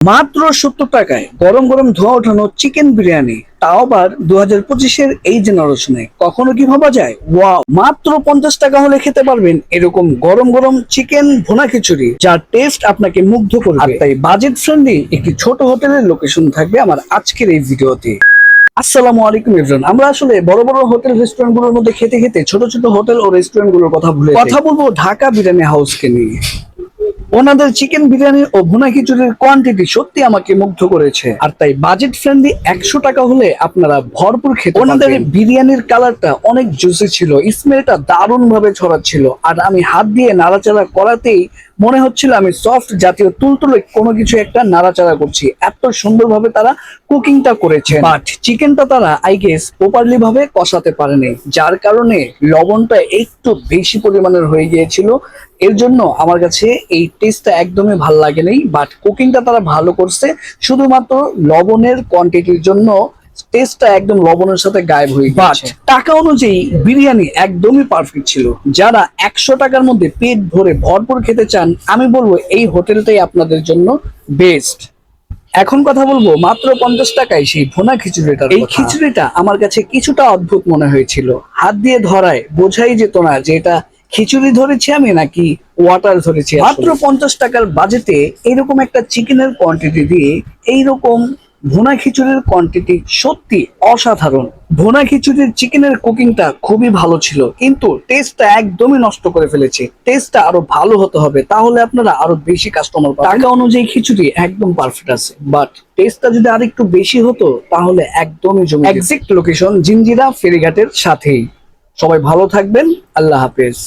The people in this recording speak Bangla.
মাত্র সত্তর টাকায় গরম গরম ধোয়া ওঠানো চিকেন বিরিয়ানি তাও আবার দু হাজার পঁচিশের এই জেনারেশনে। কখনো কি ভাবা যায়? ওয়াও মাত্র পঞ্চাশ টাকা হলে খেতে পারবেন এরকম গরম গরম চিকেন ভুনা খিচুড়ি যার টেস্ট আপনাকে মুগ্ধ করবে। আর তাই বাজেট ফ্রেন্ডলি একটি ছোট হোটেলের লোকেশন থাকবে আমার আজকের এই ভিডিওতে। আসসালামু আলাইকুম এভরিওয়ান আমরা আসলে বড় বড় হোটেল রেস্টুরেন্টগুলোর মধ্যে খেতে খেতে ছোট ছোট হোটেল ও রেস্টুরেন্টগুলোর কথা ভুলে কথা বলব ঢাকা বিরিয়ানি হাউসকে নিয়ে। ওনাদের চিকেন বিরিয়ানি ও ভুনা খিচুড়ির কোয়ান্টিটি সত্যি আমাকে মুগ্ধ করেছে। আর তাই বাজেট ফ্রেন্ডলি একশো টাকা হলে আপনারা ভরপুর খেতে ওনাদের বিরিয়ানির কালারটা অনেক জুসি ছিল স্মেলটা দারুণ ভাবে ছড়াচ্ছিল। আর আমি হাত দিয়ে নাড়াচাড়া করাতেই মনে হচ্ছিল আমি সফট জাতীয় তুলতুলে কোনো কিছু একটা নাড়াচাড়া করছি। এত সুন্দরভাবে তারা কুকিংটা করেছে বাট চিকেনটা তারা আই গেস প্রপারলি ভাবে কষাতে পারেনি। যার কারণে লবণটা একটু বেশি পরিমাণের হয়ে গিয়েছিল। এর জন্য আমার কাছে এই টেস্টটা একদমই ভালো লাগেনি। বাট কুকিংটা তারা ভালো করছে। শুধুমাত্র লবণের কোয়ান্টিটির জন্য টেস্টটা একদম লবণের সাথে গায়েব হয়ে গেছে টাকা অনুযায়ী বিরিয়ানি একদমই পারফেক্ট ছিল। যারা একশো টাকার মধ্যে পেট ভরে ভরপুর খেতে চান আমি বলব এই হোটেলটাই আপনাদের জন্য বেস্ট এখন কথা বলব মাত্র পঞ্চাশ টাকায় সেই ভুনা খিচুড়িটা এই খিচুড়িটা আমার কাছে কিছুটা অদ্ভুত মনে হয়েছিল। হাত দিয়ে ধরায় বোঝাই যেত না যে এটা খিচুড়ি ধরেছি আমি নাকি ওয়াটার ধরেছি মাত্র পঞ্চাশ টাকার বাজেটে এরকম একটা চিকেনের কোয়ান্টিটি দিয়ে এইরকম ভুনা খিচুড়ির কোয়ান্টিটি সত্যি অসাধারণ। ভোনা খিচুড়ির চিকেনের কুকিংটা খুবই ভালো ছিল, কিন্তু টেস্টটা একদমই নষ্ট করে ফেলেছে। টেস্টটা আরও ভালো হতে হবে, তাহলে আপনারা আরও বেশি কাস্টমার পাবেন। টাকা অনুযায়ী খিচুড়ি একদম পারফেক্ট আছে বাট টেস্টটা যদি আরেকটু বেশি হতো, তাহলে একদমই জমি এক্সাক্ট লোকেশন জিঞ্জিরা ফেরিঘাটের সাথেই। সবাই ভালো থাকবেন, আল্লাহ হাফেজ।